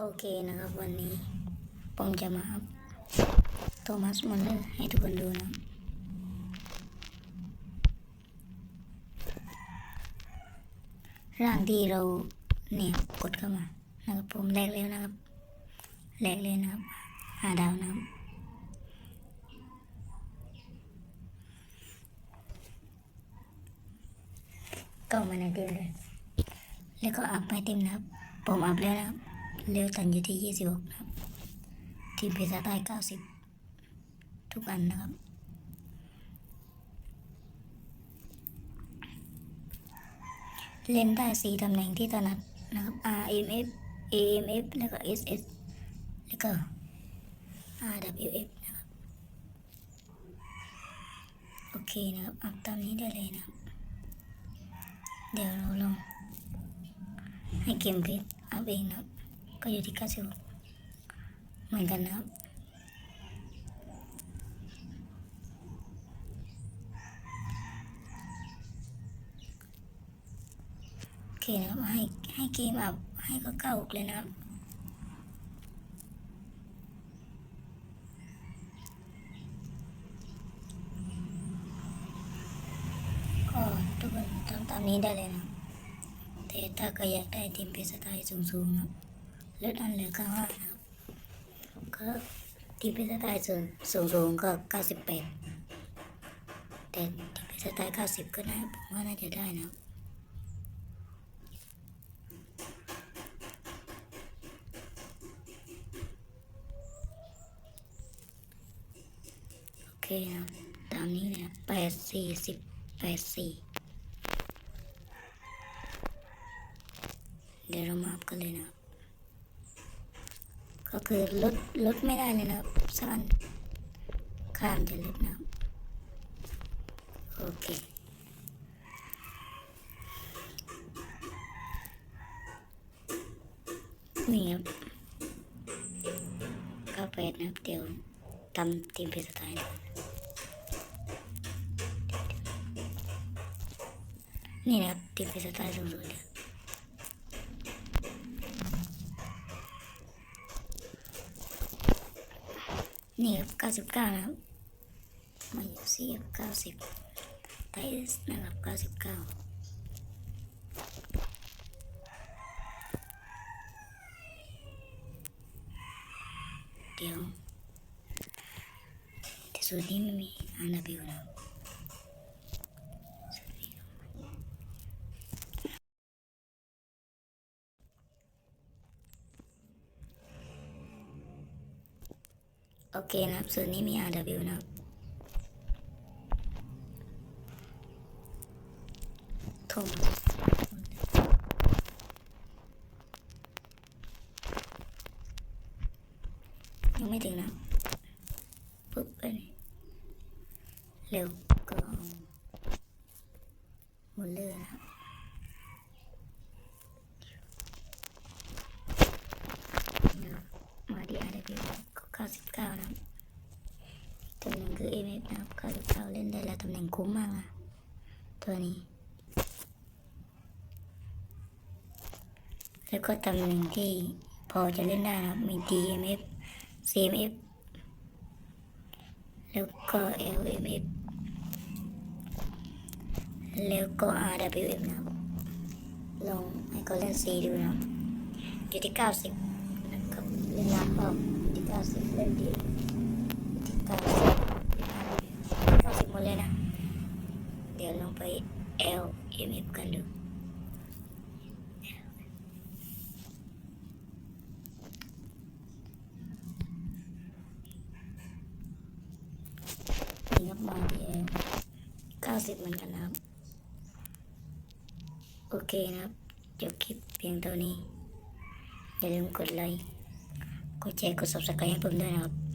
โอเคนะครับวันนี้ผมจะมาอัพโทมัสมอนเลอร์ให้ทุกคนดูนะร่างที่เราเนี่ยกดเข้ามานะครับผมแลกแล้วนะครับแลกเลยนะครับหาดาวนะครับก็มาในเกมเลยแล้วก็อัพไปเต็มนะครับผมอัพแล้วนะครับ เร็วตันอยู่ที่ยี่สิบหกนะครับ ทีมเพชรใต้เก้าสิบทุกอันนะครับเล่นได้สี่ตำแหน่งที่ถนัดนะครับ RMF AMF แล้วก็ SS แล้วก็ RWF นะครับ โอเคนะครับ อัพตามนี้ได้เลยนะครับ เดี๋ยวเราลองให้เกมเพชรอัพเองนะครับ ก็อยู่ที่96เหมือนกันนะครับโอเคนะครับให้ให้เกมอัพให้ก็เก้าหกเลยนะครับก็ทุกคนทำตามนี้ได้เลยนะแต่ถ้าก็อยากได้ทีมเพชรสไตล์สูงๆนะครับ เลือดอันเหลือเก้าห้าครับก็ทีมเพชรสไตล์สูงสูงก็เก้าสิบแปดแต่ทีมเพชรสไตล์เก้าสิบก็น่าผมว่าน่าจะได้นะโอเคครับตามนี้เลยแปดสี่สิบแปดสี่เดี๋ยวเรามาอัพกันเลยนะ ก็คือลดลดไม่ได้เลยนะครับสักอันข้ามจะลดนะครับโอเคนี่ครับก็แปดนะครับเดี๋ยวทำทีมเพชรสไตล์นะครับนี่นะครับทีมเพชรสไตล์สูงสุดเลย นี่ครับเก้าสิบเก้านะครับมาอยู่สี่ครับเก้าสิบไทสนะครับเก้าสิบเก้าเดี๋ยวแต่สูตรนี้ไม่มีอานาบิวนะครับสูตรนี้ โอเคนะครับสูตรนี้มี RW นะครับโทรมยังไม่ถึงนะปุ๊บไปเลยเร็วก็หมดเลยนะครับเดี๋ยวมาที่ RW ก็99นะครับตำแหน่งคือ MF นะครับ99เล่นได้แล้วตำแหน่งคุ้มมากนะตัวนี้ แล้วก็ตำแหน่งที่พอจะเล่นได้นะมี DMF CMF แล้วก็ LMF แล้วก็ RWF นะครับลองให้เขาเล่น C ดูนะอยู่ที่ 90นะครับเล่นน้ำเปล่าอยู่ที่ 90 เล่นดีอยู่ที่ 90 เลยนะ เดี๋ยวลองไป LMF กันดูนี่ครับมาที่เอลเก้าสิบเหมือนกันนะครับ โอเคนะครับจบคลิปเพียงเท่านี้ อย่าลืมกดไลค์ กดแชร์ กด subscribe ให้ผมด้วยนะครับ